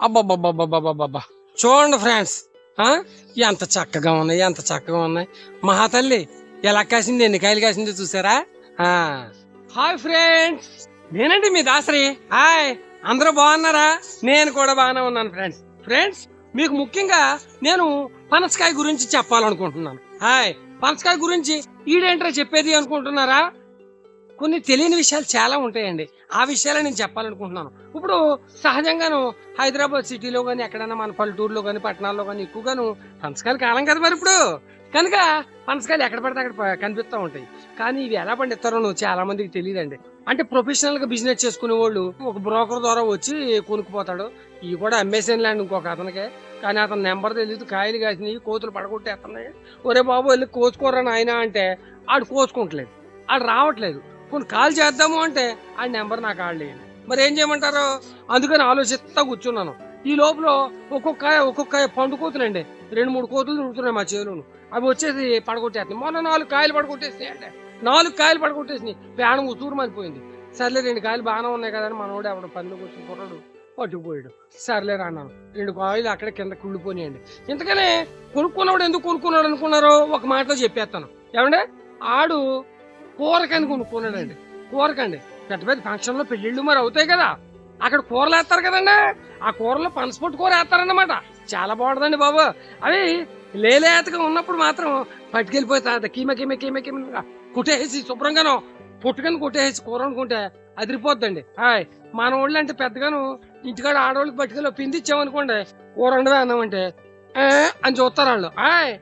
అబ్బబ్బబ్బబ్బబ్బబ్బబ్బా. చూడండి ఫ్రెండ్స్ ఎంత చక్కగా ఉన్నాయి ఎంత చక్కగా ఉన్నాయి. మహాతల్లి ఎలా కాసింది ఎన్ని కాయలు కాసిందో చూసారా? హాయ్ ఫ్రెండ్స్ నేనండి మీ దాసరి. హాయ్ అందరూ బాగున్నారా? నేను కూడా బాగానే ఉన్నాను ఫ్రెండ్స్. ఫ్రెండ్స్ మీకు ముఖ్యంగా నేను పనసకాయ గురించి చెప్పాలనుకుంటున్నాను. హాయ్ పనసకాయ గురించి ఈడేంట్రా చెప్పేది అనుకుంటున్నారా? కొన్ని తెలియని విషయాలు చాలా ఉంటాయండి. ఆ విషయాలు నేను చెప్పాలనుకుంటున్నాను. ఇప్పుడు సహజంగాను హైదరాబాద్ సిటీలో కానీ ఎక్కడైనా మన పల్లెటూరులో కానీ పట్టణాల్లో కానీ ఎక్కువగాను పంచకాయలు కాలం కదా మరి ఇప్పుడు. కనుక పనసకాయలు ఎక్కడ పడితే అక్కడ కనిపిస్తూ ఉంటాయి. కానీ ఇవి ఎలా పండిస్తారో చాలా మందికి తెలియదండి. అంటే ప్రొఫెషనల్గా బిజినెస్ చేసుకునే వాళ్ళు ఒక బ్రోకర్ ద్వారా వచ్చి కొనుక్కుపోతాడు. ఇవి కూడా అమ్మేసాను లాండి ఇంకొక అతనికి. కానీ అతని నెంబర్ తెలియదు కాయలు కాసినాయి కోతులు పడగొట్టేస్తున్నాయి. ఒరే బాబు వెళ్ళి కోసుకోరా నాయన అంటే ఆడు కోసుకుంటలేదు. ఆడు రావట్లేదు. కొన్ని కాల్ చేద్దాము అంటే ఆ నెంబర్ నాకు ఆడలేదు మరి ఏం చేయమంటారు? అందుకని ఆలోచిస్తా కూర్చున్నాను. ఈ లోపల ఒక్కొక్క ఒక్కొక్క కాయ పండు కోతులండి. రెండు మూడు కోతులు తిరుగుతున్నాయి మా చేలోను అవి వచ్చేసి పడగొట్టేస్తున్నాయి. మొన్న నాలుగు కాయలు పడగొట్టేసినాయి అంటే. నాలుగు కాయలు పడగొట్టేసినాయి. ప్రాణం ఉతూరు మారిపోయింది. సర్లే రెండు కాయలు బాగానే ఉన్నాయి కదా అని మనోడు ఎవడ పనిలోకి వచ్చిన కుర్రాడు పట్టుకుపోయాడు. సర్లే రాన్నాను రెండు కాయలు అక్కడ కింద కుళ్ళిపోయాయండి ఇంతకనే కొనుక్కున్నవాడు ఎందుకు కొనుక్కున్నాడు అనుకున్నారో ఒక మాటలో చెప్పేస్తాను. ఏమంటే ఆడు కూరకని కొనుక్కున్నాడండి. కూరకండి పెద్ద పెద్ద ఫంక్షన్లో పెళ్ళిళ్ళు మరి అవుతాయి కదా. అక్కడ కూరలు వేస్తారు కదండి. ఆ కూరలో పనసపొట్టు కూర వేస్తారన్నమాట. చాలా బాగుంటుందండి బాబు. అవి లేలేతగా ఉన్నప్పుడు మాత్రం పట్టుకెళ్ళిపోయి కీమ కీమ కీమ కీమ కుట్టేసి శుభ్రంగాను పుట్టుకని కొట్టేసి కూర అనుకుంటే అదిరిపోద్దండి. హాయ్. మన వాళ్ళు అంటే పెద్దగాను ఇంటికాడ ఆడవాళ్ళకి పట్టుకెళ్ళి పిండి ఇచ్చామనుకోండి కూర వండదా అన్నామంటే అని చూస్తారు వాళ్ళు. హాయ్.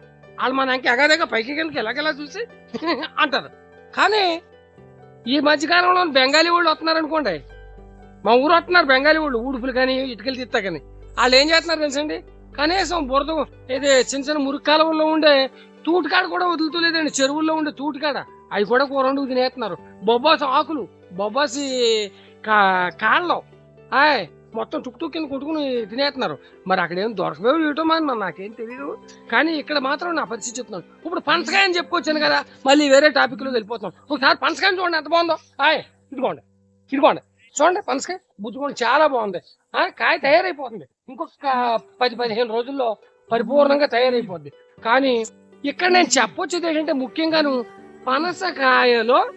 వాళ్ళు మన ఇంకా ఎగదేగా పైకి కనుక ఎలాగెలా చూసి? అంటారు. కానీ ఈ మధ్యకాలంలో బెంగాలీ వాళ్ళు వస్తున్నారు అనుకోండి. మా ఊరు వస్తున్నారు బెంగాలీ వాళ్ళు. ఊడుపులు కానీ ఇటుకలు తిత్తా కానీ. వాళ్ళు ఏం చేస్తున్నారు తెలుసండి? కనీసం బురద ఇది చిన్న చిన్న మురికి కాలువల్లో ఉండే తూటికాడ కూడా వదులుతలేదండి చెరువుల్లో ఉండే తూటికాడ. అవి కూడా కూర వండుకు తినేస్తున్నారు. బొబ్బాసి ఆకులు బొబ్బాసి కా కాళ్ళం. ఆయ్ మొత్తం చుట్టూ కింద కొట్టుకుని తినేస్తున్నారు. మరి అక్కడ ఏం దొరకబోయి ఇవ్వటం అని మరి నాకేం తెలియదు కానీ ఇక్కడ మాత్రం నా పరిస్థితి చెప్తున్నాను. ఇప్పుడు పనసకాయ అని చెప్పుకొచ్చాను కదా మళ్ళీ వేరే టాపిక్లో వెళ్ళిపోతున్నాం. ఒకసారి పనసకాయని చూడండి ఎంత బాగుందో. హాయ్ ఇదిగోండి ఇదిగోండి. చూడండి పనసకాయ బుజ్జుకోండి చాలా బాగుంది. ఆ, కాయ తయారైపోతుంది. ఇంకొక పది పదిహేను రోజుల్లో పరిపూర్ణంగా తయారైపోద్ది. కానీ ఇక్కడ నేను చెప్పొచ్చేది ఏంటంటే ముఖ్యంగాను పనసకాయలో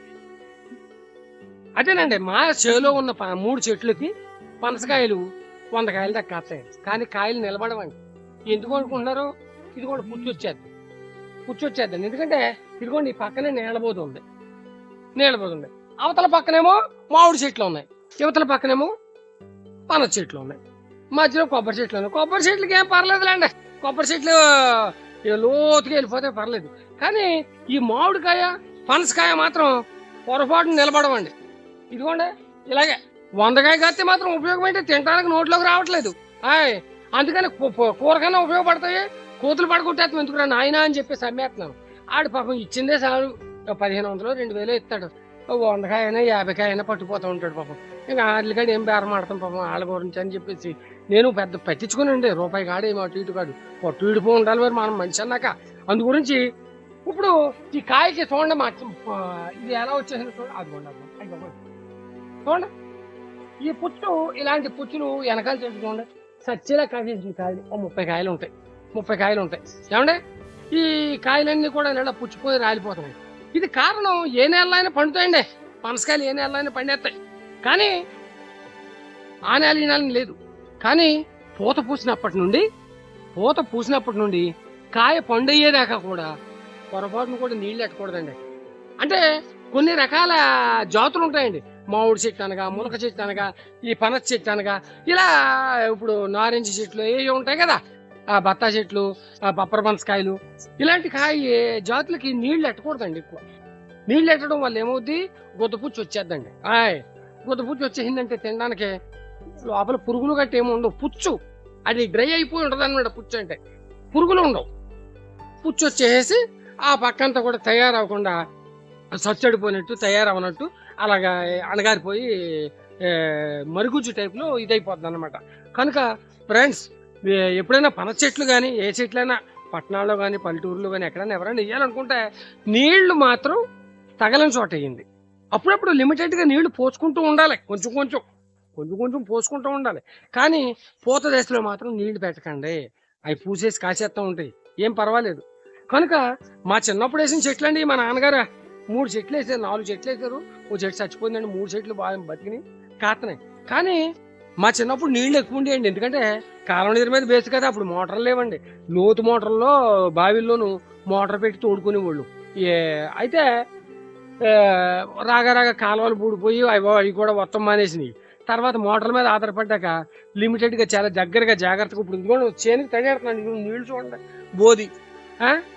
అదేనండి మా చేలో ఉన్న మూడు చెట్లకి పనసకాయలు వంద కాయలు దాకా కానీ కాయలు నిలబడవండి. ఎందుకు అనుకుంటున్నారు ఇదిగోండి కూడా పుచ్చు ఎందుకంటే ఇదిగోండి ఈ పక్కనే నీళ్ళబోతుంది నీళ్ళబోతుంది అవతల పక్కనేమో మామిడి చెట్లు ఉన్నాయి. యువతల పక్కనేమో పనస చెట్లు ఉన్నాయి. మధ్యలో కొబ్బరి చెట్లు ఉన్నాయి. కొబ్బరి చెట్లకి ఏం పర్లేదులేండి. కొబ్బరి చెట్లు లోతుగా వెళ్ళిపోతే పర్లేదు. కానీ ఈ మామిడికాయ పనసకాయ మాత్రం పొరపాటు నిలబడవండి. ఇదిగోండి ఇలాగే. వందకాయ కత్తి మాత్రం ఉపయోగం అయితే తినడానికి నోట్లోకి రావట్లేదు. ఆయ్ అందుకని కూరకన్నా ఉపయోగపడతాయి. కూతులు పడగొట్టేస్తాం ఎందుకురా నాయనా అని చెప్పేసి అమ్మేస్తున్నాను. ఆడు పాపం ఇచ్చిందే చాలు. పదిహేను వందలు రెండు వేలు ఇస్తాడు. ఓ వందకాయ అయినా యాభైకాయ అయినా పట్టుకుపోతూ ఉంటాడు పాపం. ఇంకా ఆడలికాడు ఏం బేరం ఆడతాం పాపం వాళ్ళ గురించి అని చెప్పేసి. నేను పెద్ద పట్టించుకునండి రూపాయి కాడు ఏమో అటు ఇటు కాడు. పట్టు ఇడిపో ఉండాలి మరి మనం మనిషి అన్నాక. అందు గురించి ఇప్పుడు ఈ కాయకి చూడండి మా ఇది ఎలా వచ్చేసింది చూడండి అది చూడండి, చూడండి. ఈ పుచ్చు ఇలాంటి పుచ్చులు వెనకాల చెట్టు చూడండి. సచ్చేలా కాసేసి కాయలు ఓ ముప్పై కాయలు ఉంటాయి. ముప్పై కాయలు ఉంటాయి. ఏమండి? ఈ కాయలన్నీ కూడా నెల పుచ్చిపోయి రాలిపోతున్నాయి. ఇది కారణం ఏ నెలలో అయినా పండుతాయండి. పనసకాయలు ఏ నెలలో అయినా పండేస్తాయి. కానీ ఆ నెల ఈ నెలని లేదు. కానీ పూత పూసినప్పటి నుండి పూత పూసినప్పటి నుండి కాయ పండయ్యేదాకా కూడా పొరపాటును కూడా నీళ్ళు ఎట్టకూడదండి. అంటే కొన్ని రకాల జాతులు ఉంటాయండి. మామిడి చెట్టు అనగా ములక చెట్టు అనగా ఈ పనస చెట్టు అనగా ఇలా ఇప్పుడు నారింజ చెట్లు ఏవి ఉంటాయి కదా ఆ బత్తా చెట్లు ఆ బప్పర పనసకాయలు ఇలాంటి కాయ జాతులకి నీళ్ళు ఎట్టకూడదండి ఎక్కువ. నీళ్ళు ఎట్టడం వల్ల ఏమవుద్ది? గుద్దపుచ్చి వచ్చేద్దండి. ఆయ్ గుద్దపుచ్చి వచ్చేసిందంటే తినడానికి లోపల పురుగులు గట్టి ఏమి ఉండవు. పుచ్చు అది డ్రై అయిపోయి ఉంటుంది అనమాట పుచ్చు అంటే. పురుగులు ఉండవు. పుచ్చు వచ్చేసి ఆ పక్కంతా కూడా తయారవకుండా సచ్చడిపోయినట్టు తయారవనట్టు అలాగా అణగారిపోయి మరుగుజ్జు టైప్లో ఇదైపోద్ది అనమాట కనుక ఫ్రెండ్స్ ఎప్పుడైనా పన చెట్లు కానీ ఏ చెట్లైనా పట్టణాల్లో కానీ పల్లెటూరులో కానీ ఎక్కడైనా ఎవరైనా వేయాలనుకుంటే నీళ్ళు మాత్రం తగలని చోట వేయండి అప్పుడప్పుడు లిమిటెడ్గా నీళ్ళు పోసుకుంటూ ఉండాలి. కొంచెం కొంచెం కొంచెం కొంచెం పోసుకుంటూ ఉండాలి. కానీ పూత దశలో మాత్రం నీళ్ళు పెట్టకండి. అవి పూసేసి కాసేస్తూ ఉంటాయి. ఏం పర్వాలేదు. కనుక మా చిన్నప్పుడు వేసిన చెట్లు అండి మా నాన్నగారు. మూడు చెట్లు వేసారు నాలుగు చెట్లు వేసారు. ఓ చెట్టు చచ్చిపోయిందండి మూడు చెట్లు బాగా బతికినాయి. కాతున్నాయి కానీ మా చిన్నప్పుడు నీళ్ళు ఎక్కువ ఉండేయండి. ఎందుకంటే కాలం నీరు మీద బేస్ కదా అప్పుడు మోటార్లు లేవండి. లోతు మోటార్లో బావిల్లోనూ మోటార్ పెట్టి తోడుకునేవాళ్ళు. ఏ అయితే రాగా రాగా కాలువలు పూడిపోయి అవి అవి కూడా మొత్తం మానేసినాయి. తర్వాత మోటార్ల మీద ఆధారపడ్డాక లిమిటెడ్గా చాలా దగ్గరగా జాగ్రత్తగా ఇప్పుడు ఇదిగోండి చేనికి తడియాడుతున్నాను నీళ్ళు చూడండి. బోది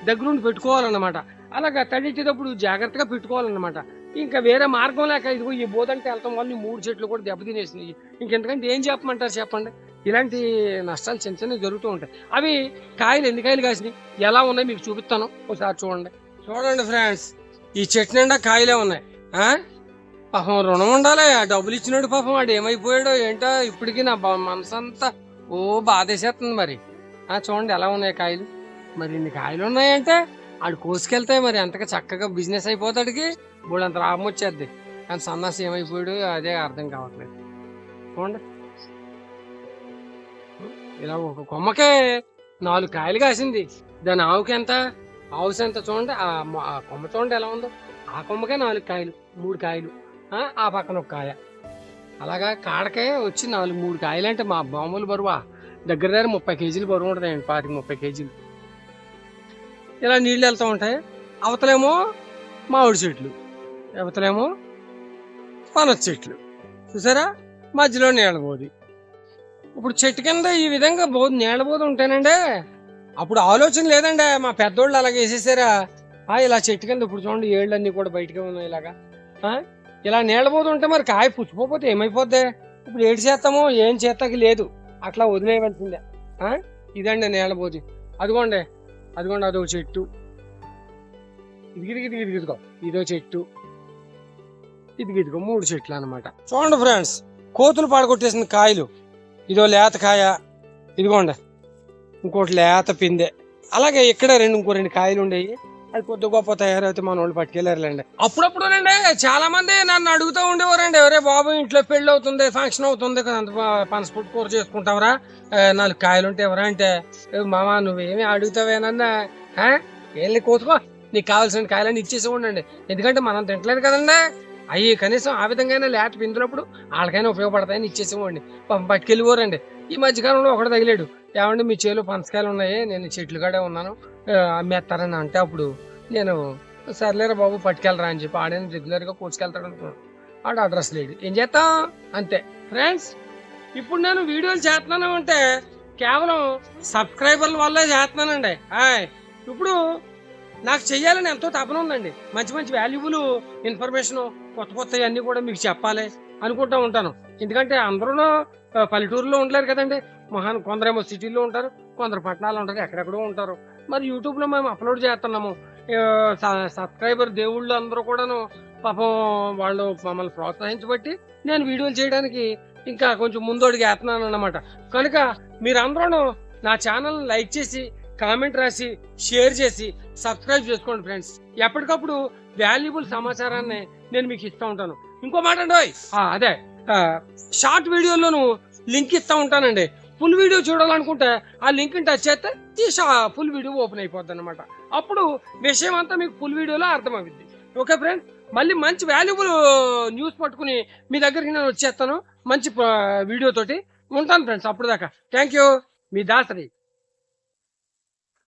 దగ్గరుండి పెట్టుకోవాలన్నమాట. అలాగా తడించేటప్పుడు జాగ్రత్తగా పెట్టుకోవాలన్నమాట. ఇంకా వేరే మార్గం లేక ఇదిగో ఈ బోధంటే వెళ్తాం వల్ల మూడు చెట్లు కూడా దెబ్బతినేసినాయి. ఇంకెందుకంటే ఏం చెప్పమంటారు చెప్పండి? ఇలాంటి నష్టాలు చిన్న చిన్నవి జరుగుతూ ఉంటాయి. అవి కాయలు ఎన్ని కాయలు కాసినాయి? ఎలా ఉన్నాయి మీకు చూపిస్తాను. ఒకసారి చూడండి. చూడండి ఫ్రెండ్స్ ఈ చెట్టు నిండా కాయలే ఉన్నాయి. ఆ? పాపం రుణం ఉండాలి. ఆ డబ్బులు ఇచ్చినాడు పాపం వాడు ఏమైపోయాడో ఏంటో ఇప్పటికీ నా మనసంతా ఓ బాధేసేస్తుంది మరి. ఆ చూడండి ఎలా ఉన్నాయి కాయలు. మరి ఇన్ని కాయలు ఉన్నాయంటే ఆడు కోసుకెళ్తే మరి అంతగా చక్కగా బిజినెస్ అయిపోతాడికి. ఇప్పుడు అంత లాభం వచ్చేద్ది. కానీ సన్నాసి ఏమైపోయాడు అదే అర్థం కావట్లేదు. చూడండి. ఇలా ఒక కొమ్మకే నాలుగు కాయలు కాసింది. దాని ఆవుకి ఎంత? ఆవుసి ఎంత చూడండి. ఆ కొమ్మ చూడండి ఎలా ఉందో. ఆ కొమ్మకే నాలుగు కాయలు మూడు కాయలు. ఆ, పక్కన ఒక కాయ. అలాగా కాడకే వచ్చి నాలుగు మూడు కాయలు అంటే మా మామూలు బరువా. దగ్గర దగ్గర ముప్పై కేజీలు బరువు ఉంటుందండి పాతికి ముప్పై కేజీలు. ఇలా నీళ్ళు వెళ్తూ ఉంటాయి. అవతలేమో మామిడి చెట్లు అవతలేమో పనస చెట్లు. చూసారా? మధ్యలో నీళ్ళబోది ఇప్పుడు చెట్టు కింద ఈ విధంగా బోధ నీళ్ళబోదు ఉంటానండి అప్పుడు ఆలోచన లేదండి. మా పెద్దోళ్ళు అలాగే వేసేసారా ఇలా చెట్టు కింద ఇప్పుడు చూడండి ఏళ్ళన్నీ కూడా బయటకే ఉన్నాయి ఇలాగా. ఇలా నీళ్ళబోదు ఉంటే మరి కాయ పుచ్చిపోతే ఏమైపోద్ది? ఇప్పుడు ఏడు చేస్తామో ఏం చేస్తాకి లేదు. అట్లా వదిలేయవలసిందే. ఇదండి ఇదండి నీళ్ళబోది అదిగోండి అదిగోండి అదో చెట్టు. ఇదిగిదిగి ఇదిగిదిగో ఇదో చెట్టు. ఇదిగిదిగో మూడు చెట్లు అనమాట చూడండి ఫ్రెండ్స్ కోతులు పాడగొట్టేసిన కాయలు. ఇదో లేత కాయ ఇదిగోండి ఇంకోటి లేత పిందె. అలాగే ఇక్కడ రెండు ఇంకో రెండు కాయలు ఉండేవి అది కొద్ది గొప్ప తయారైతే మన వాళ్ళు పట్టుకెళ్ళారులేండి. అప్పుడప్పుడునండి చాలా మంది నన్ను అడుగుతూ ఉండేవారండి ఎవరే బాబు ఇంట్లో పెళ్ళి అవుతుంది ఫంక్షన్ అవుతుంది కదా అంత పనసపుట్టు కూర చేసుకుంటావరా? నాలుగు కాయలు ఉంటే ఎవరా? అంటే "ఏ మామ నువ్వేమి అడుగుతావేనన్నా వెళ్ళి కోసుకో. నీకు కావాల్సిన కాయలన్నీ ఇచ్చేసి ఉండండి. ఎందుకంటే మనం తింటలేదు కదండి. అవి కనీసం ఆ విధంగా లేట పిందినప్పుడు వాళ్ళకైనా ఉపయోగపడతాయని ఇచ్చేసేవాడిని పాపం పట్టుకెళ్ళిపోరండి. ఈ మధ్యకాలంలో ఒకటి తగిలాడు. ఏమండి మీ చేలో పంచకాయలు ఉన్నాయి నేను చెట్లు కాడే ఉన్నాను. అమ్మేస్తారని అంటే అప్పుడు నేను సర్లేరా బాబు పట్టుకెళ్ళరా అని చెప్పి ఆడని రెగ్యులర్గా కూర్చుకెళ్తాడు అనుకున్నాను ఆడు అడ్రస్ లేడు. ఏం చేస్తాం అంతే. ఫ్రెండ్స్ ఇప్పుడు నేను వీడియోలు చేస్తున్నాను అంటే కేవలం సబ్స్క్రైబర్ల వల్లే చేస్తున్నానండి. హాయ్ ఇప్పుడు నాకు చెయ్యాలని ఎంతో తపన ఉందండి. మంచి మంచి వాల్యుబుల్ ఇన్ఫర్మేషన్ కొత్త కొత్త అన్నీ కూడా మీకు చెప్పాలి అనుకుంటూ ఉంటాను. ఎందుకంటే అందరూ పల్లెటూరులో ఉండలేరు కదండి. మహాన్ కొందరేమో సిటీలో ఉంటారు కొందరు పట్టణాలు ఉంటారు ఎక్కడెక్కడో ఉంటారు. మరి యూట్యూబ్లో మేము అప్లోడ్ చేస్తున్నాము. సబ్స్క్రైబర్ దేవుళ్ళు అందరూ కూడాను పాపం వాళ్ళు మమ్మల్ని ప్రోత్సహించబట్టి నేను వీడియోలు చేయడానికి ఇంకా కొంచెం ముందడుగు వేస్తున్నాను అన్నమాట. కనుక మీరందరూ నా ఛానల్ లైక్ చేసి కామెంట్ రాసి షేర్ చేసి సబ్స్క్రైబ్ చేసుకోండి ఫ్రెండ్స్. ఎప్పటికప్పుడు వాల్యుబుల్ సమాచారాన్ని నేను మీకు ఇస్తూ ఉంటాను. ఇంకో మాట అండి ఆ, అదే షార్ట్ వీడియోలోను లింక్ ఇస్తూ ఉంటానండి. ఫుల్ వీడియో చూడాలనుకుంటే ఆ లింక్ టచ్ చేస్తే ఈ ఫుల్ వీడియో ఓపెన్ అయిపోద్ది అనమాట అప్పుడు విషయం అంతా మీకు ఫుల్ వీడియోలో అర్థమవుద్ది. Okay friends? మళ్ళీ మంచి వాల్యుబుల్ న్యూస్ పట్టుకుని మీ దగ్గరికి నేను వచ్చేస్తాను. మంచి వీడియోతోటి ఉంటాను ఫ్రెండ్స్ అప్పుడు దాకా. థ్యాంక్ యూ మీ దాసరి.